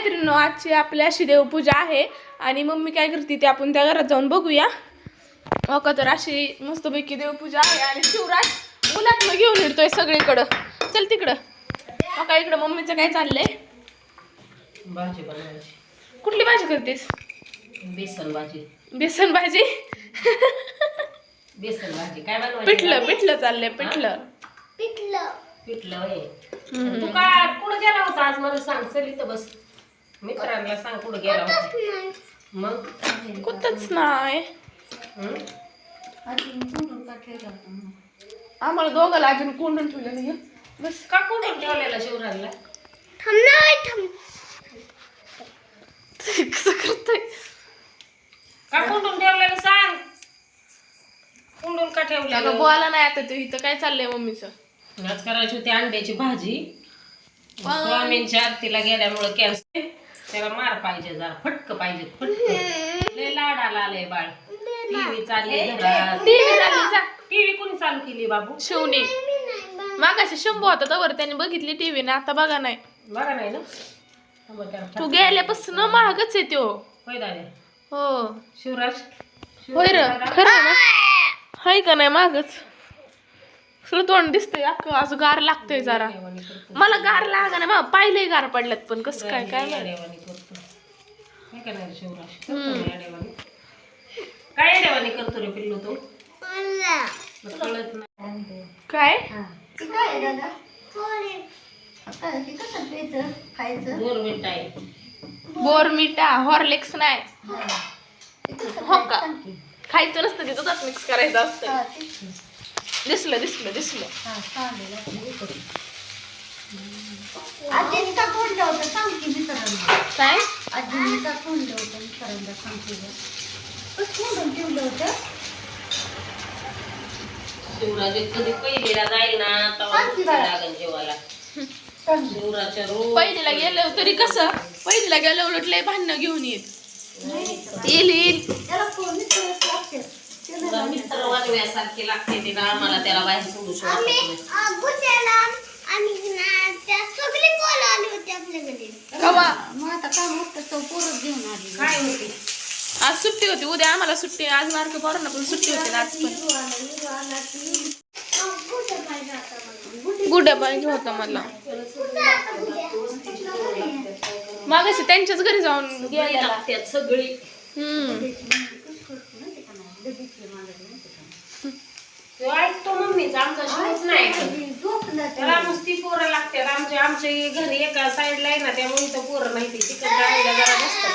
मैत्रिणी आजची आपली अशी देवपूजा आहे. आणि मम्मी काय करते ते आपण त्या घरात जाऊन बघूया. हो का तर अशी मस्तपैकी देवपूजा आहे आणि शिवराज उन्हातनं घेऊन येतोय सगळीकडं. चल तिकडं. हो का इकडं मम्मीचं काय चाललंय? भाजी बनवायची. कुठली भाजी करतेस? बेसन भाजी. बेसन भाजी? बेसन भाजी. काय बनवायची? पिठलं पिठलं चाललंय पिठलं. पिठलं. हम्म. तू काय कुठं गेला होता आज? मला सांग. चल इथं बस. मित्रांना सांग कुठं गेला होता. मग? कुठंच नाही. हं? आम्हाला दोघाला अजून कोंडून ठेवलं नाही बस. का कुठं ठेवलेला शिवराजला? कसं करतोय? का कुंडून ठेवलेलं सांग? कुंडून का त्याला ठेवलेलं बोला नाही आता तू इथं काय चाललंय मम्मीचं? आज करायची होती अंड्याची भाजी. स्वामींच्या आरतीला गेल्यामुळे कॅन्सर त्याला मार पाहिजे जरा फटक पाहिजे फटक. लय लाडाला आलंय बाळ. टीव्ही चालली घरात. टीव्ही चालली जा. टीव्ही कोणी चालू केली बाबू? शिवणी मागाशी शंभू होता तवर त्याने बघितली टीव्ही ना आता बघा नाही. बघा नाही ना? थांबा त्याला तू फटकं. गेल्यापासून महागच आहे त्यो. होय दादा. हो. शिवराज? होय र खरं आहे ना? हाय का नाही मागच? तुला तोंड दिसतंय अख्खं असं गार लागतंय जरा. मला गार लागा ना मग पाहिलंय गार पडल्यात पण कसं काय काय माहीत. काय करतो रे पिल्लू तू कळत नाही आहे बोरमिटा हॉर्लिक्स नाही हो का खायचं नसतं ते दुधात मिक्स करायचं असतं दिसलं दिसलं दिसलं. आजीने का कोणलं होतं सांग की मित्रांना. काय? आजीने का कोणलं होतं मित्रांना सांगते गं. कसं कोंडून ठेवलं होतं. शिवराज कधी पहिलीला जाईल ना तेव्हा. लागेल रोज गेलं तरी कसं? पहिलीला गेलं उलट लय भांडणं घेऊन येत. येईल येईल. त्याला लागते. त्याला तुला मित्र वाजव्यासारखी लागते ती ना आम्हाला त्याला बाहेर सोडू शकत नाही. कवा? मग आता काम होतं तो पोरच घेऊन आली. काय होती? आज सुट्टी होती उद्या आम्हाला सुट्टी. आज मार्क पोरांना पण सुट्टी होती ना आज पण. गुड्या पाहिजे होता मला. मागाशी त्यांच्याच घरी जाऊन गेलेला. लागतात सगळी. हम्म. तो ऐकतो मम्मीचा आमचा शिवच नाही ऐकत. झोपलं त्याला नुसती पोरं लागतात आमचे आमच्या घरी एका साईडला आहे ना त्यामुळे इथं पोरं नाही ती जरा जास्त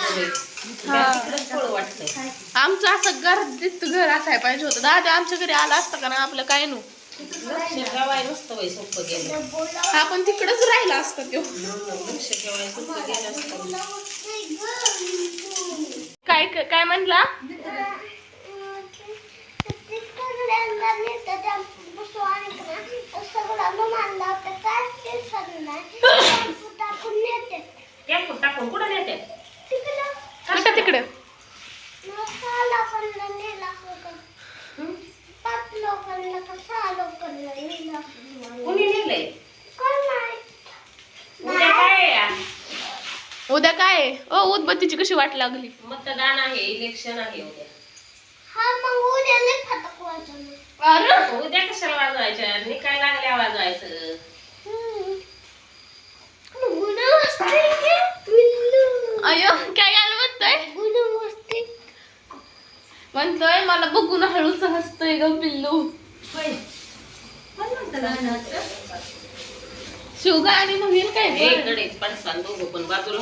आमचं असं घर घर असाय पाहिजे होतं. दादा आमच्या घरी आला असतं का ना आपलं काय नु लक्ष ठेवाय नसतं बाई सोपं गेलं. हा पण तिकडच राहिला असतं त्यो लक्ष ठेवाय सोपं गेलं असतं. काय काय म्हणला? टाकून कुठं नेते? कुठं? तिकडं. उद्या काय आहे या? उद्या काय आहे? ओ उदबत्तीची कशी वाट लागली? मतदान आहे इलेक्शन आहे उद्या. अरे उद्या कशाला वाजवायच्या निकाल लागल्या वाजवायचं. अयो काय गाणं म्हणतोय? म्हणतोय मला बघून हळूच हसतोय ग पिल्लू. शिवगा आणि नवीन काय पण बाजूला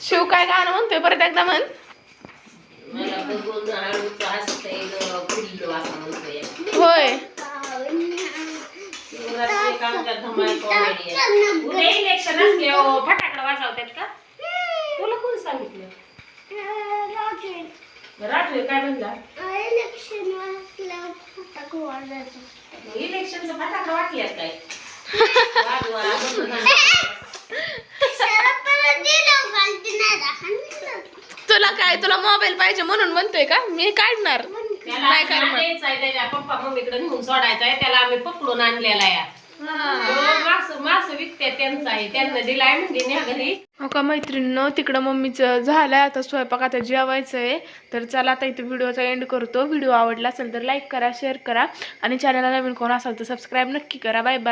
शिव काय गाणं म्हणतोय? परत एकदा म्हण मला बघून हळूच हसतंय ग पिल्लू असं म्हणतोय होय. इलेक्शन असले हो फटाकडे वाजवतात का तुला कोण सांगितलं राजू काय म्हणला इलेक्शनचं फटाकडे वाटल्यात काय? वाजवा, मतदान. तुला काय तुला पाहिजे म्हणून म्हणतोय का? मी काढणार. नाही त्याच्या पप्पा मम्मीकडे नेऊन सोडायचा आहे त्याला आम्ही पकडून आणलेला आहे. मास मास विकते त्यांचा आहे. त्यांना दिलाय म्हणजे न्या घरी. हो का मैत्रिणीनं तिकडं मम्मीचं झालंय आता स्वयंपाक आता जेवायचं आहे तर चला आता इथे व्हिडिओचा एंड करतो. व्हिडिओ आवडला असेल तर लाईक करा शेअर करा. आणि चॅनलला नवीन कोण असाल तर सबस्क्राईब नक्की करा. Bye bye